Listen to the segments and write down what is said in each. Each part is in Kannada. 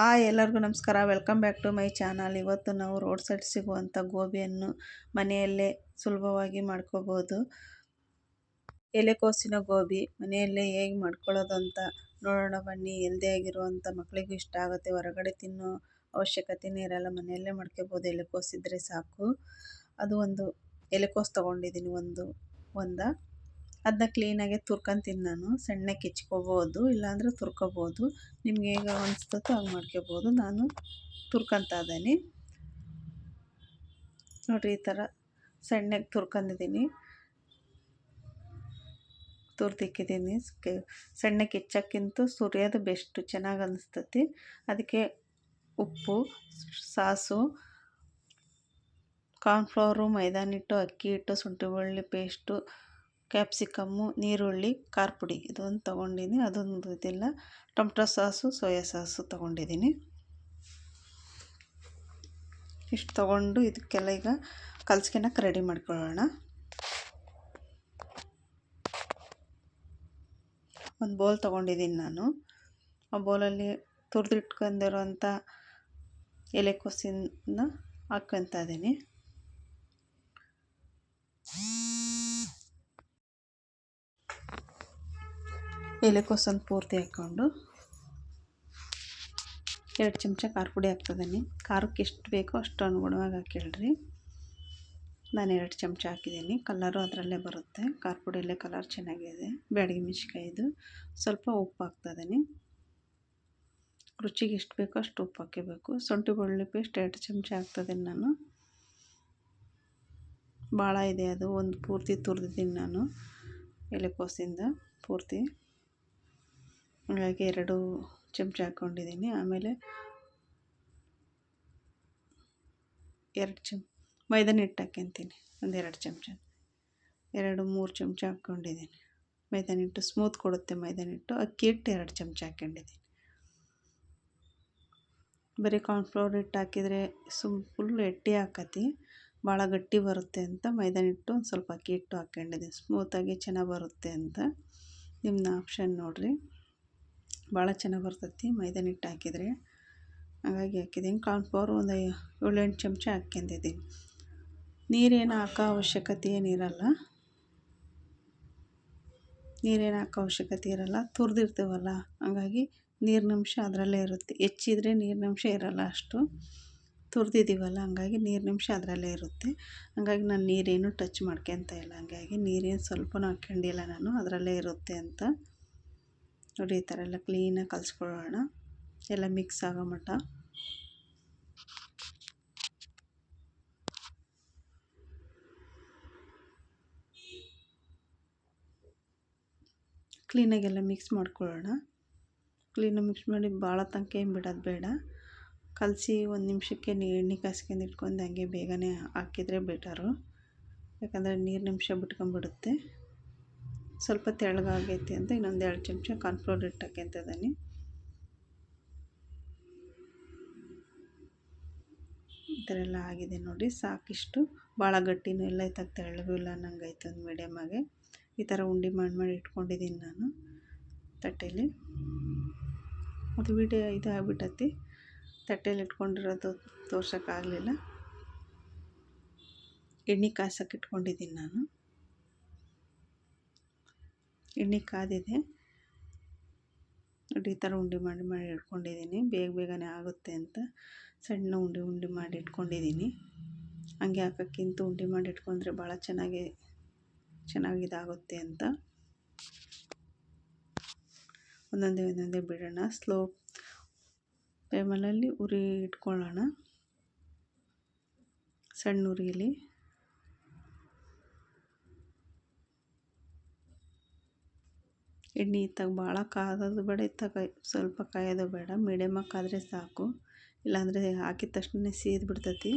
ಹಾಯ್ ಎಲ್ಲರಿಗೂ ನಮಸ್ಕಾರ. Welcome back to my channel ಇವತ್ತು ನಾವು ರೋಡ್ ಸೈಡ್ ಸಿಗುವಂಥ ಗೋಬಿಯನ್ನು ಮನೆಯಲ್ಲೇ ಸುಲಭವಾಗಿ ಮಾಡ್ಕೋಬೋದು ಎಲೆಕೋಸಿನ ಗೋಬಿ ಮನೆಯಲ್ಲೇ ಹೇಗೆ ಮಾಡ್ಕೊಳ್ಳೋದು ಅಂತ ನೋಡೋಣ ಬನ್ನಿ. ಆಗಿರುವಂಥ ಮಕ್ಕಳಿಗೂ ಇಷ್ಟ ಆಗುತ್ತೆ. ಹೊರಗಡೆ ತಿನ್ನೋ ಅವಶ್ಯಕತೆಯೇ ಇರಲ್ಲ. ಮನೆಯಲ್ಲೇ ಮಾಡ್ಕೋಬೋದು ಎಲೆಕೋಸಿದ್ರೆ ಸಾಕು. ಅದು ಒಂದು ಎಲೆಕೋಸು ತೊಗೊಂಡಿದ್ದೀನಿ. ಒಂದು, ಒಂದ. ಅದನ್ನ ಕ್ಲೀನಾಗೆ ತುರ್ಕೊಂತೀನಿ ನಾನು. ಸಣ್ಣಕ್ಕೆ ಹೆಚ್ಕೋಬೋದು ಇಲ್ಲಾಂದರೆ ತುರ್ಕೋಬೋದು. ನಿಮ್ಗೆ ಹೇಗೆ ಅನಿಸ್ತತೋ ಹಂಗೆ ಮಾಡ್ಕೋಬೋದು. ನಾನು ತುರ್ಕೊತಾ ಇದ್ದೀನಿ. ನೋಡಿರಿ ಈ ಥರ ಸಣ್ಣಗೆ ತುರ್ಕೊಂಡಿದ್ದೀನಿ ತುರ್ದಿಕ್ಕಿದ್ದೀನಿ. ಸಣ್ಣಕ್ಕೆ ಹೆಚ್ಚಕ್ಕಿಂತ ಸುರಿಯೋದು ಬೆಸ್ಟು ಚೆನ್ನಾಗಿ ಅನಿಸ್ತತಿ. ಅದಕ್ಕೆ ಉಪ್ಪು, ಸಾಸು ಕಾರ್ನ್ಫ್ಲವರು ಮೈದಾನಿಟ್ಟು, ಅಕ್ಕಿ ಹಿಟ್ಟು ಶುಂಠಿ ಬೆಳ್ಳುಳ್ಳಿ ಪೇಸ್ಟು ಕ್ಯಾಪ್ಸಿಕಮ್ಮು, ನೀರುಳ್ಳಿ ಖಾರ ಪುಡಿ ಇದೊಂದು ತೊಗೊಂಡಿನಿ. ಅದೊಂದು ಇದೆಲ್ಲ. ಟೊಮ್ಟೊ ಸಾಸು, ಸೋಯಾ ಸಾಸು ತೊಗೊಂಡಿದ್ದೀನಿ ಇಷ್ಟು ತೊಗೊಂಡು ಇದಕ್ಕೆಲ್ಲ ಈಗ ಕಲ್ಸ್ಕೊಳಕ್ಕೆ ರೆಡಿ ಮಾಡ್ಕೊಳ್ಳೋಣ. ಒಂದು ಬೌಲ್ ತೊಗೊಂಡಿದ್ದೀನಿ ನಾನು. ಆ ಬೌಲಲ್ಲಿ ತುರಿದಿಟ್ಕೊಂಡಿರೋಂಥ ಎಲೆಕೋಸಿನ ಹಾಕ್ಕೊತಾ ಇದ್ದೀನಿ ಎಲೆಕೋಸನ್ನು ಪೂರ್ತಿ ಹಾಕ್ಕೊಂಡು ಎರಡು ಚಮಚ ಖಾರ ಪುಡಿ ಹಾಕ್ತಿದ್ದೀನಿ ಖಾರಕ್ಕೆ ಎಷ್ಟು ಬೇಕೋ ಅಷ್ಟು ಅನುಗುಣವಾಗಿ ಹಾಕೇಳ್ರಿ ನಾನು ಎರಡು ಚಮಚ ಹಾಕಿದ್ದೀನಿ. ಕಲರು ಅದರಲ್ಲೇ ಬರುತ್ತೆ. ಖಾರ ಪುಡಿಯಲ್ಲೇ ಕಲರ್ ಚೆನ್ನಾಗಿದೆ. ಬ್ಯಾಡಗಿ ಮೆಣ್ಸಿಕಾಯಿದು ಸ್ವಲ್ಪ ಉಪ್ಪು ಹಾಕ್ತಿದ್ದೀನಿ ರುಚಿಗೆ ಎಷ್ಟು ಬೇಕೋ ಅಷ್ಟು ಉಪ್ಪು ಹಾಕಬೇಕು ಶುಂಠಿ ಬೆಳ್ಳುಳ್ಳಿ ಪೇಸ್ಟ್ ಎರಡು ಚಮಚ ಹಾಕ್ತಿದ್ದೀನಿ ನಾನು. ಭಾಳ ಇದೆ ಅದು. ಒಂದು ಪೂರ್ತಿ ತುರಿದಿದ್ದೀನಿ ನಾನು. ಎಲೆಕೋಸಿಂದ ಪೂರ್ತಿ. ಹಾಗಾಗಿ ಎರಡು ಚಮಚ ಹಾಕ್ಕೊಂಡಿದ್ದೀನಿ. ಆಮೇಲೆ ಎರಡು ಚಮ್, ಮೈದಾನ ಹಿಟ್ಟು ಹಾಕ್ಯಂತೀನಿ. ಒಂದೆರಡು ಚಮಚ. ಎರಡು, ಮೂರು ಚಮಚ ಹಾಕ್ಕೊಂಡಿದ್ದೀನಿ. ಮೈದಾನ ಹಿಟ್ಟು ಸ್ಮೂತ್ ಕೊಡುತ್ತೆ ಮೈದಾನ ಹಿಟ್ಟು. ಅಕ್ಕಿ ಹಿಟ್ಟು ಎರಡು ಚಮಚ ಹಾಕ್ಕೊಂಡಿದ್ದೀನಿ ಬರೀ ಕಾರ್ನ್ಫ್ಲವರ್ ಹಿಟ್ಟು ಹಾಕಿದರೆ ಸುಮ್ ಫುಲ್ ಎಟ್ಟಿ ಹಾಕತಿ. ಭಾಳ ಗಟ್ಟಿ ಬರುತ್ತೆ ಅಂತ ಮೈದಾನ ಹಿಟ್ಟು ಒಂದು ಸ್ವಲ್ಪ ಅಕ್ಕಿ ಹಿಟ್ಟು ಹಾಕ್ಕೊಂಡಿದ್ದೀನಿ ಸ್ಮೂತಾಗಿ ಚೆನ್ನಾಗಿ ಬರುತ್ತೆ ಅಂತ. ನಿಮ್ಮನ್ನ ಆಪ್ಷನ್ ನೋಡಿರಿ. ಭಾಳ ಚೆನ್ನಾಗಿ ಬರ್ತೈತಿ ಮೈದಾ ಹಿಟ್ಟು ಹಾಕಿದರೆ. ಹಾಗಾಗಿ ಹಾಕಿದ್ದೀನಿ. ಕಾರ್ನ್ಫ್ಲವರ್ ಒಂದು ಏಳೆಂಟು ಚಮಚ ಹಾಕ್ಕೊಂಡಿದ್ದೀನಿ ನೀರೇನು ಹಾಕೋ ಅವಶ್ಯಕತೆ ಏನಿರಲ್ಲ. ನೀರೇನು ಹಾಕೋ ಅವಶ್ಯಕತೆ ಇರಲ್ಲ. ತುರಿದಿರ್ತೀವಲ್ಲ. ಹಾಗಾಗಿ ನೀರಿನಂಶ ಅದರಲ್ಲೇ ಇರುತ್ತೆ. ಹೆಚ್ಚಿದ್ರೆ ನೀರಿನಂಶ ಇರಲ್ಲ ಅಷ್ಟು. ತುರಿದಿದ್ದೀವಲ್ಲ, ಹಂಗಾಗಿ ನೀರಿನಂಶ ಅದರಲ್ಲೇ ಇರುತ್ತೆ. ಹಂಗಾಗಿ ನಾನು ನೀರೇನು ಟಚ್ ಮಾಡ್ಕೊತ ಇಲ್ಲ. ಹಂಗಾಗಿ ನೀರೇನು ಸ್ವಲ್ಪನೂ ಹಾಕ್ಕೊಂಡಿಲ್ಲ ನಾನು. ಅದರಲ್ಲೇ ಇರುತ್ತೆ ಅಂತ. ನೋಡಿ ಈ ಥರ ಎಲ್ಲ ಕ್ಲೀನಾಗಿ ಕಲಿಸ್ಕೊಳ್ಳೋಣ ಎಲ್ಲ ಮಿಕ್ಸ್ ಆಗೋ ಮಟ್ಟ ಕ್ಲೀನಾಗೆಲ್ಲ ಮಿಕ್ಸ್ ಮಾಡ್ಕೊಳ್ಳೋಣ ಕ್ಲೀನಾಗಿ ಮಿಕ್ಸ್ ಮಾಡಿ ಭಾಳ ತನಕ ಏನು ಬಿಡೋದು ಬೇಡ. ಕಲಸಿ ಒಂದು ನಿಮಿಷಕ್ಕೆ ಎಣ್ಣೆ ಕಾಸ್ಕೊಂಡು ಇಟ್ಕೊಂಡು ಹಂಗೆ ಬೇಗನೆ ಹಾಕಿದರೆ ಬೆಟರು ಯಾಕಂದರೆ ನೀರು ನಿಮಿಷ ಬಿಟ್ಕೊಂಬಿಡುತ್ತೆ ಸ್ವಲ್ಪ ತೆಳ್ಳಗಾಗೈತಿ ಅಂತ ಇನ್ನೊಂದು ಎರಡು ಚಮಚ ಕಾರ್ನ್ಫ್ಲೋರ್ ಹಿಟ್ಟು ಹಾಕ್ಯಂತಿದ್ದೀನಿ ಈ ಥರ ಎಲ್ಲ ಆಗಿದೆ ನೋಡಿ, ಸಾಕಿಷ್ಟು ಭಾಳ ಗಟ್ಟಿನೂ ಇಲ್ಲ ಇತ್ತಾಗ ತೆಳ್ಳಗೂ ಇಲ್ಲ ನಂಗೆ ಆಯ್ತು ಒಂದು ಈ ಥರ ಉಂಡೆ ಮಾಡಿ ಮಾಡಿ ಇಟ್ಕೊಂಡಿದ್ದೀನಿ ನಾನು ತಟ್ಟೆಯಲ್ಲಿ ಅದು ವಿಡಿಯೋ ಇದು ಆಗಿಬಿಟ್ಟತಿ ತಟ್ಟೆಯಲ್ಲಿ ಇಟ್ಕೊಂಡಿರೋದು ತೋರ್ಸೋಕ್ಕಾಗಲಿಲ್ಲ. ಎಣ್ಣೆ ಕಾಸಕ್ಕೆ ಇಟ್ಕೊಂಡಿದ್ದೀನಿ ನಾನು. ಎಣ್ಣೆ ಕಾದಿದೆ. ನೋಡಿ, ಈ ಥರ ಉಂಡೆ ಮಾಡಿ ಮಾಡಿ ಇಟ್ಕೊಂಡಿದ್ದೀನಿ. ಬೇಗ ಬೇಗನೆ ಆಗುತ್ತೆ ಅಂತ ಸಣ್ಣ ಉಂಡೆ ಉಂಡೆ ಮಾಡಿ ಇಟ್ಕೊಂಡಿದ್ದೀನಿ. ಹಂಗೆ ಹಾಕೋಕ್ಕಿಂತ ಉಂಡೆ ಮಾಡಿ ಇಟ್ಕೊಂಡ್ರೆ ಭಾಳ ಚೆನ್ನಾಗಿ ಇದಾಗುತ್ತೆ ಅಂತ. ಒಂದೊಂದೇ ಒಂದೊಂದೇ ಬಿಡೋಣ. ಸ್ಲೋ ಫ್ಲೇಮಲ್ಲಿ ಉರಿ ಇಟ್ಕೊಳ್ಳೋಣ. ಸಣ್ಣ ಉರಿಯಲ್ಲಿ ಎಣ್ಣೆ ಇತ್ತಾಗ ಭಾಳ ಕಾದೋದು ಬೇಡ ಇತ್ತಾಗ ಸ್ವಲ್ಪ ಕಾಯೋದು ಬೇಡ. ಮೀಡಿಯಮ್ಮಾಗಿ ಕಾದರೆ ಸಾಕು. ಇಲ್ಲಾಂದರೆ ಹಾಕಿದ ತಕ್ಷಣನೇ ಸೀದು ಬಿಡ್ತೈತಿ.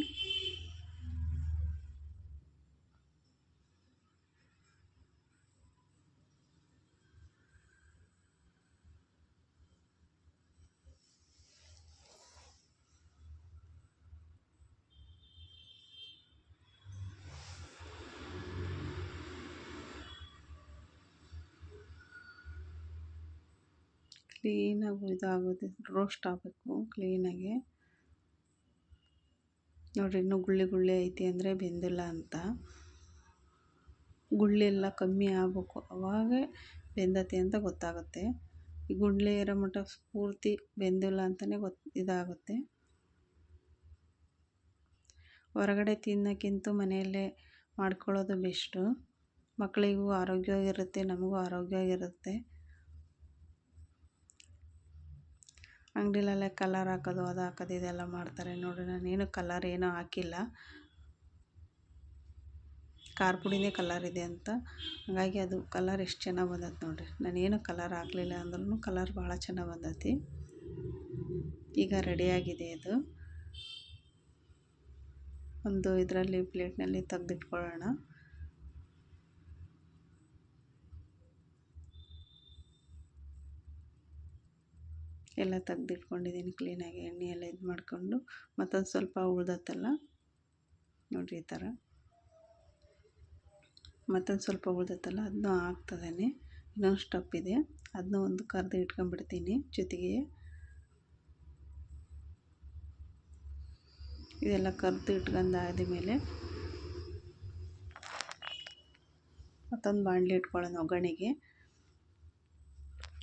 ಕ್ಲೀನಾಗಿ ಇದಾಗುತ್ತೆ ರೋಸ್ಟ್ ಆಗಬೇಕು ಕ್ಲೀನಾಗಿ. ನೋಡಿರಿ ಇನ್ನೂ ಗುಳ್ಳಿ ಗುಳ್ಳಿ ಐತಿ ಅಂದರೆ ಬೆಂದಿಲ್ಲ ಅಂತ. ಗುಳ್ಳಿ ಎಲ್ಲ ಕಮ್ಮಿ ಆಗಬೇಕು. ಅವಾಗ ಬೆಂದತಿ ಅಂತ ಗೊತ್ತಾಗುತ್ತೆ. ಈ ಗುಂಡ್ಲೆ ಇರೋ ಮಟ್ಟ ಪೂರ್ತಿ ಬೆಂದಿಲ್ಲ ಅಂತಲೇ ಗೊತ್ತು ಇದಾಗುತ್ತೆ. ಹೊರಗಡೆ ತಿನ್ನೋಕ್ಕಿಂತ ಮನೆಯಲ್ಲೇ ಮಾಡ್ಕೊಳ್ಳೋದು ಬೆಸ್ಟು. ಮಕ್ಕಳಿಗೂ ಆರೋಗ್ಯವಾಗಿರುತ್ತೆ, ನಮಗೂ ಆರೋಗ್ಯವಾಗಿರುತ್ತೆ. ಅಂಗಡಿಲೆಲ್ಲ ಕಲರ್ ಹಾಕೋದು, ಅದು ಹಾಕೋದು, ಇದೆಲ್ಲ ಮಾಡ್ತಾರೆ. ನೋಡಿರಿ ನಾನೇನು ಕಲರ್ ಏನೂ ಹಾಕಿಲ್ಲ. ಖಾರ ಪುಡಿನೇ ಕಲರ್ ಇದೆ ಅಂತ. ಹಾಗಾಗಿ ಅದು ಕಲರ್ ಎಷ್ಟು ಚೆನ್ನಾಗಿ ಬಂದೈತೆ ನೋಡಿರಿ. ನಾನೇನು ಕಲರ್ ಹಾಕಲಿಲ್ಲ ಅಂದ್ರೂ ಕಲರ್ ಭಾಳ ಚೆನ್ನಾಗಿ ಬಂದೈತಿ. ಈಗ ರೆಡಿಯಾಗಿದೆ ಇದು. ಒಂದು ಇದರಲ್ಲಿ ಪ್ಲೇಟ್ನಲ್ಲಿ ತೆಗೆದಿಟ್ಕೊಳ್ಳೋಣ. ಎಲ್ಲ ತೆಗ್ದಿಟ್ಕೊಂಡಿದ್ದೀನಿ ಕ್ಲೀನಾಗಿ ಎಣ್ಣೆ ಎಲ್ಲ ಇದು ಮಾಡಿಕೊಂಡು ಮತ್ತೊಂದು ಸ್ವಲ್ಪ ಉಳ್ದತ್ತಲ್ಲ ನೋಡಿರಿ ಈ ಥರ. ಮತ್ತೊಂದು ಸ್ವಲ್ಪ ಉಳ್ದತ್ತಲ್ಲ ಅದನ್ನೂ ಹಾಕ್ತದೇನೆ ಇನ್ನೊಂದು ಸ್ಟಪ್ ಇದೆ, ಅದನ್ನ ಒಂದು ಕರೆದು ಇಟ್ಕೊಂಡ್ಬಿಡ್ತೀನಿ ಜೊತೆಗೆ. ಇದೆಲ್ಲ ಕರೆದು ಇಟ್ಕೊಂಡು ಮೇಲೆ ಮತ್ತೊಂದು ಬಾಣಲಿ ಇಟ್ಕೊಳ್ಳೋಣ ಒಗ್ಗರಣೆಗೆ.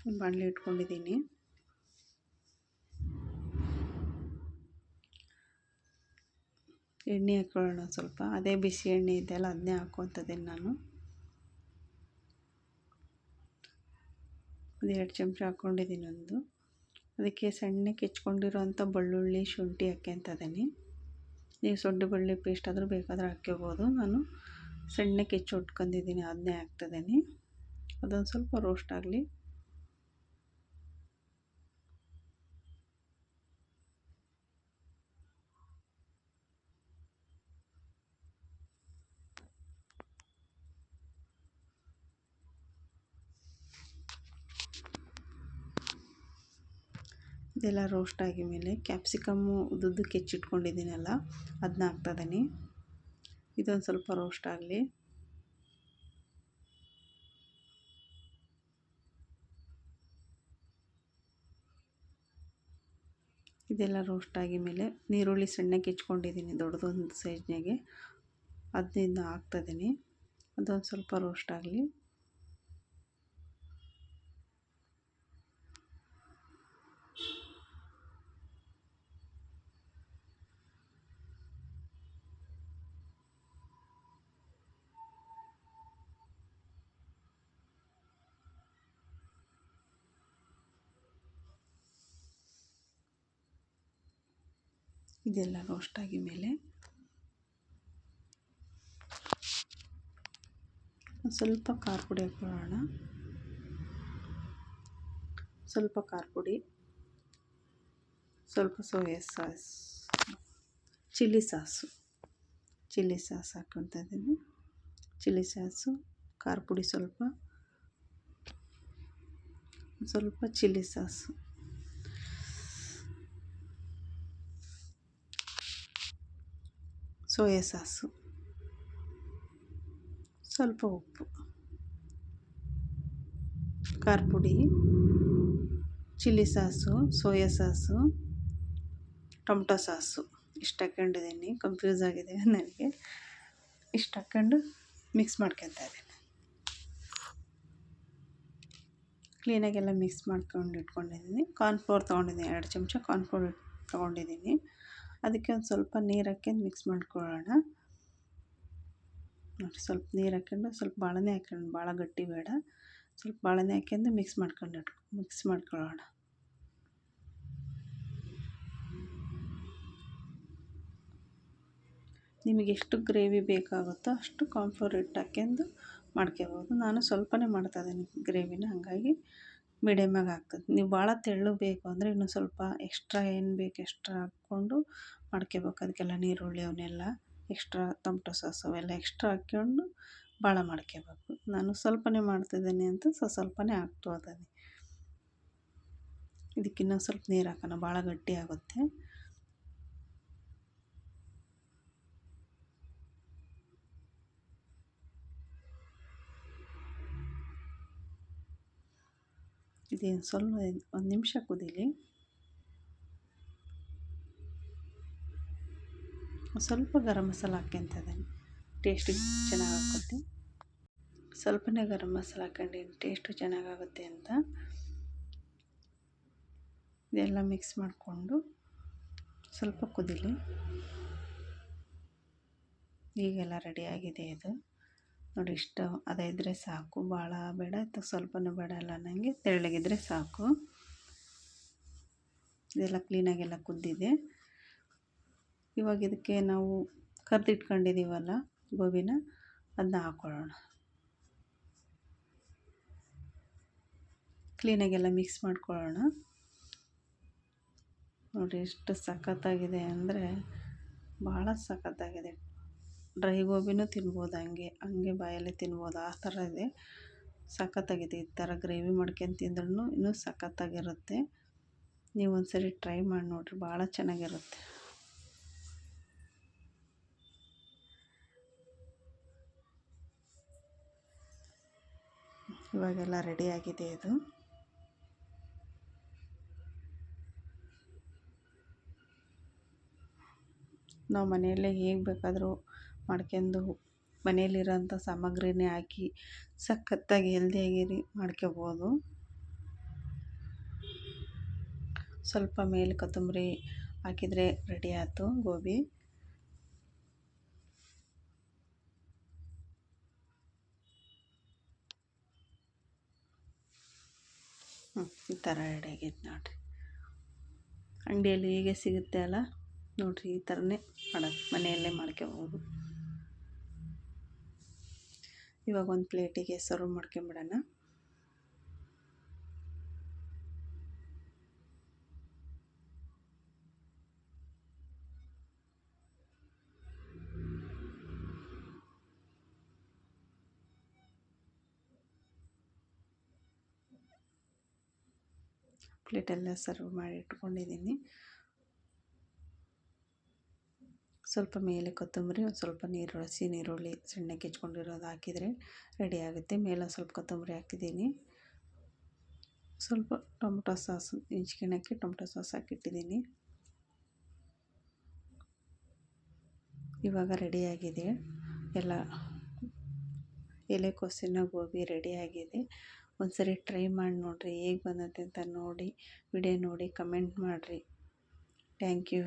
ಒಂದು ಬಾಣಲಿ ಇಟ್ಕೊಂಡಿದ್ದೀನಿ. ಎಣ್ಣೆ ಹಾಕ್ಕೊಳ್ಳೋಣ ಸ್ವಲ್ಪ. ಅದೇ ಬಿಸಿ ಎಣ್ಣೆ ಇದೆಯಲ್ಲ ಅದನ್ನೇ ಹಾಕ್ಕೊತಿದ್ದೀನಿ ನಾನು. ಒಂದು ಎರಡು ಚಮಚ ಹಾಕ್ಕೊಂಡಿದ್ದೀನಿ ಒಂದು. ಅದಕ್ಕೆ ಸಣ್ಣಕ್ಕೆ ಹೆಚ್ಕೊಂಡಿರೋಂಥ ಬೆಳ್ಳುಳ್ಳಿ ಶುಂಠಿ ಇದ್ದೀನಿ. ನೀವು ಸೊಡ್ಡು ಬೆಳ್ಳಿ ಪೇಸ್ಟ್ ಆದರೂ ಬೇಕಾದರೆ ಹಾಕ್ಕೋಬೋದು. ನಾನು ಸಣ್ಣಕ್ಕೆ ಹೆಚ್ಚು ಉಟ್ಕೊಂಡಿದ್ದೀನಿ, ಅದನ್ನೇ ಹಾಕ್ತಿದ್ದೀನಿ ಅದೊಂದು ಸ್ವಲ್ಪ ರೋಸ್ಟ್ ಆಗಲಿ. ಇದೆಲ್ಲ ರೋಸ್ಟ್ ಆಗಿದ ಮೇಲೆ ಕ್ಯಾಪ್ಸಿಕಮ್ಮು ಉದ್ದುದ್ದಕ್ಕೆ ಹೆಚ್ಚಿಟ್ಕೊಂಡಿದ್ದೀನಲ್ಲ ಅದನ್ನ ಹಾಕ್ತಾಯಿದ್ದೀನಿ. ಇದೊಂದು ಸ್ವಲ್ಪ ರೋಸ್ಟ್ ಆಗಲಿ. ಇದೆಲ್ಲ ರೋಸ್ಟ್ ಆಗಿ ಮೇಲೆ ನೀರುಳ್ಳಿ ಸಣ್ಣ ಹೆಚ್ಕೊಂಡಿದ್ದೀನಿ ದೊಡ್ಡದೊಂದು ಸೈಜ್ನಾಗೆ ಅದನ್ನ ಹಾಕ್ತಾಯಿದ್ದೀನಿ. ಅದೊಂದು ಸ್ವಲ್ಪ ರೋಸ್ಟ್ ಆಗಲಿ. ಇದೆಲ್ಲ ರೋಸ್ಟ್ ಆಗಿ ಮೇಲೆ ಸ್ವಲ್ಪ ಖಾರ ಪುಡಿ ಹಾಕೊಳ್ಳೋಣ. ಸ್ವಲ್ಪ ಖಾರ ಪುಡಿ, ಸ್ವಲ್ಪ soya sauce, chilli sauce. Chilli sauce ಹಾಕ್ಕೊತಾ ಇದ್ದೀನಿ. ಚಿಲ್ಲಿ ಸಾಸು, ಖಾರ ಪುಡಿ ಸ್ವಲ್ಪ ಸ್ವಲ್ಪ ಚಿಲ್ಲಿ ಸಾಸು. ಸೋಯಾ ಸಾಸು ಸ್ವಲ್ಪ ಉಪ್ಪು. ಖಾರ ಪುಡಿ chilli sauce, soya sauce, tomato sauce. ಇಷ್ಟು ಹಾಕ್ಕೊಂಡಿದ್ದೀನಿ. ಕನ್ಫ್ಯೂಸ್ ಆಗಿದೆ ನನಗೆ. ಇಷ್ಟು ಹಾಕ್ಕೊಂಡು ಮಿಕ್ಸ್ ಮಾಡ್ಕೊತಾ ಇದ್ದೀನಿ. ಕ್ಲೀನಾಗೆಲ್ಲ ಮಿಕ್ಸ್ ಮಾಡ್ಕೊಂಡು ಇಟ್ಕೊಂಡಿದ್ದೀನಿ. ಕಾರ್ನ್ಫ್ಲೋರ್ ತೊಗೊಂಡಿದ್ದೀನಿ. ಎರಡು ಚಮಚ ಕಾರ್ನ್ಫ್ಲೋರ್ ತೊಗೊಂಡಿದ್ದೀನಿ. ಅದಕ್ಕೆ ಒಂದು ಸ್ವಲ್ಪ ನೀರು ಹಾಕ್ಯಂಡು ಮಿಕ್ಸ್ ಮಾಡ್ಕೊಳ್ಳೋಣ. ನೋಡಿ, ಸ್ವಲ್ಪ ನೀರು ಹಾಕ್ಕೊಂಡು ಸ್ವಲ್ಪ ಬಾಳೆನೇ ಹಾಕ್ಕೊಂಡು ಭಾಳ ಗಟ್ಟಿ ಬೇಡ. ಸ್ವಲ್ಪ ಬಾಳೆನೇ ಹಾಕ್ಯಂಡು ಮಿಕ್ಸ್ ಮಾಡ್ಕೊಂಡು ಮಿಕ್ಸ್ ಮಾಡ್ಕೊಳ್ಳೋಣ. ನಿಮಗೆ ಎಷ್ಟು ಗ್ರೇವಿ ಬೇಕಾಗುತ್ತೋ ಅಷ್ಟು ಕಾನ್ಫ್ಲೋರ್ ಹಿಟ್ಟು ಹಾಕ್ಯಂಡು ಮಾಡ್ಕೋಬೋದು ನಾನು ಸ್ವಲ್ಪನೇ ಮಾಡ್ತಾಯಿದ್ದೀನಿ ಗ್ರೇವಿನ, ಹಾಗಾಗಿ ಮೀಡಿಯಮ್ಮಾಗಿ ಆಗ್ತದೆ ನೀವು ಭಾಳ ತೆಳ್ಳು ಬೇಕು ಅಂದರೆ ಇನ್ನು ಸ್ವಲ್ಪ ಎಕ್ಸ್ಟ್ರಾ ಏನು ಬೇಕು ಎಕ್ಸ್ಟ್ರಾ ಹಾಕ್ಕೊಂಡು ಮಾಡ್ಕೋಬೇಕು ಅದಕ್ಕೆಲ್ಲ ನೀರುಳ್ಳಿ ಅವನ್ನೆಲ್ಲ ಎಕ್ಸ್ಟ್ರಾ ಟೊಮ್ಟೊ ಸಾಸು ಅವೆಲ್ಲ ಎಕ್ಸ್ಟ್ರಾ ಹಾಕ್ಕೊಂಡು ಭಾಳ ಮಾಡ್ಕೋಬೇಕು ನಾನು ಸ್ವಲ್ಪನೇ ಮಾಡ್ತಿದ್ದೀನಿ ಅಂತ ಸೊ ಸ್ವಲ್ಪನೇ ಹಾಕ್ತು ಇದ್ದೀನಿ ಇದಕ್ಕಿನ್ನೂ ಸ್ವಲ್ಪ ನೀರು ಹಾಕೋಣ. ಭಾಳ ಗಟ್ಟಿ ಆಗುತ್ತೆ. ಇದೇನು ಸ್ವಲ್ಪ ಒಂದು ನಿಮಿಷ ಕುದೀಲಿ ಸ್ವಲ್ಪ ಗರಂ ಮಸಾಲ ಹಾಕ್ಯಂತ ಇದ್ದೀನಿ ಟೇಸ್ಟಿಗೆ ಚೆನ್ನಾಗಿ ಹಾಕುತ್ತೆ ಸ್ವಲ್ಪನೇ ಗರಂ ಮಸಾಲ ಹಾಕೊಂಡಿನಿ ಟೇಸ್ಟು ಚೆನ್ನಾಗಾಗುತ್ತೆ ಅಂತ. ಇದೆಲ್ಲ ಮಿಕ್ಸ್ ಮಾಡಿಕೊಂಡು ಸ್ವಲ್ಪ ಕುದೀಲಿ ಈಗೆಲ್ಲ ರೆಡಿಯಾಗಿದೆ ಇದು. ನೋಡಿ ಇಷ್ಟು ಅದೇ ಇದ್ದರೆ ಸಾಕು, ಭಾಳ ಬೇಡ ಅಥವಾ ಸ್ವಲ್ಪನೂ ಬೇಡ ಅಲ್ಲ ನನಗೆ ತೆಳ್ಳಗಿದ್ರೆ ಸಾಕು. ಇದೆಲ್ಲ ಕ್ಲೀನಾಗೆಲ್ಲ ಕುದ್ದಿದೆ. ಇವಾಗ ಇದಕ್ಕೆ ನಾವು ಕರೆದಿಟ್ಕೊಂಡಿದ್ದೀವಲ್ಲ ಗೋಬಿನ ಅದನ್ನ ಹಾಕ್ಕೊಳ್ಳೋಣ ಕ್ಲೀನಾಗೆಲ್ಲ ಮಿಕ್ಸ್ ಮಾಡ್ಕೊಳ್ಳೋಣ. ನೋಡಿ ಎಷ್ಟು ಸಖತ್ತಾಗಿದೆ ಅಂದರೆ ಭಾಳ ಸಖತ್ತಾಗಿದೆ. ಡ್ರೈ ಗೋಬಿನೂ ತಿನ್ಬೋದು, ಹಂಗೆ ಹಂಗೆ ಬಾಯಲ್ಲೇ ತಿನ್ಬೋದು, ಆ ಥರ ಇದೆ. ಸಖತ್ತಾಗಿದೆ ಈ ಥರ ಗ್ರೇವಿ ಮಾಡ್ಕೊಂಡು ತಿಂದ್ರೂ ಇನ್ನೂ ಸಖತ್ತಾಗಿರುತ್ತೆ. ನೀವು ಒಂದ್ಸರಿ ಟ್ರೈ ಮಾಡಿ ನೋಡಿರಿ, ಭಾಳ ಚೆನ್ನಾಗಿರುತ್ತೆ. ಇವಾಗೆಲ್ಲ ರೆಡಿಯಾಗಿದೆ ಇದು. ನಾವು ಮನೆಯಲ್ಲೇ ಹೇಗೆ ಬೇಕಾದರೂ ಮಾಡ್ಕೊಂಡು ಮನೆಯಲ್ಲಿರೋಂಥ ಸಾಮಗ್ರಿನೇ ಹಾಕಿ ಸಖತ್ತಾಗಿ ಹೆಲ್ದಿಯಾಗಿ ಮಾಡ್ಕೊಬೋದು. ಸ್ವಲ್ಪ ಮೇಲೆ ಕೊತ್ತಂಬರಿ ಹಾಕಿದರೆ ರೆಡಿ ಆಯಿತು ಗೋಬಿ. ಹ್ಞೂ ಈ ಥರ ರೆಡಿ ಆಗೈತೆ ನೋಡಿರಿ. ಅಂಗಡಿಯಲ್ಲಿ ಹೀಗೆ ಸಿಗುತ್ತೆ ಅಲ್ಲ? ನೋಡಿರಿ, ಈ ಥರನೇ ಮಾಡೋದು, ಮನೆಯಲ್ಲೇ ಮಾಡ್ಕೊಬೋದು. ಇವಾಗ ಒಂದು ಪ್ಲೇಟಿಗೆ ಸರ್ವ್ ಮಾಡ್ಕೊಂಬಿಡೋಣ. ಪ್ಲೇಟೆಲ್ಲ ಸರ್ವ್ ಮಾಡಿ ಇಟ್ಕೊಂಡಿದ್ದೀನಿ. ಸ್ವಲ್ಪ ಮೇಲೆ ಕೊತ್ತಂಬರಿ, ಒಂದು ಸ್ವಲ್ಪ ನೀರು ಹಸಿ ನೀರುಳ್ಳಿ ಸಣ್ಣಕ್ಕೆ ಹೆಚ್ಕೊಂಡಿರೋದು ಹಾಕಿದರೆ ರೆಡಿ ಆಗುತ್ತೆ. ಮೇಲೆ ಸ್ವಲ್ಪ ಕೊತ್ತಂಬರಿ ಹಾಕಿದ್ದೀನಿ. ಸ್ವಲ್ಪ ಟೊಮೊಟೊ ಸಾಸು ಹಾಕಿ ಟೊಮೊಟೊ ಸಾಸ್ ಹಾಕಿಟ್ಟಿದ್ದೀನಿ. ಇವಾಗ ರೆಡಿಯಾಗಿದೆ ಎಲ್ಲ ಎಲೆಕೋಸಿನ ಗೋಬಿ ರೆಡಿಯಾಗಿದೆ ಒಂದು ಸರಿ ಟ್ರೈ ಮಾಡಿ ನೋಡಿರಿ, ಹೇಗೆ ಬಂದತ್ತೆ ಅಂತ ನೋಡಿ ವಿಡಿಯೋ ನೋಡಿ ಕಮೆಂಟ್ ಮಾಡಿರಿ. Thank you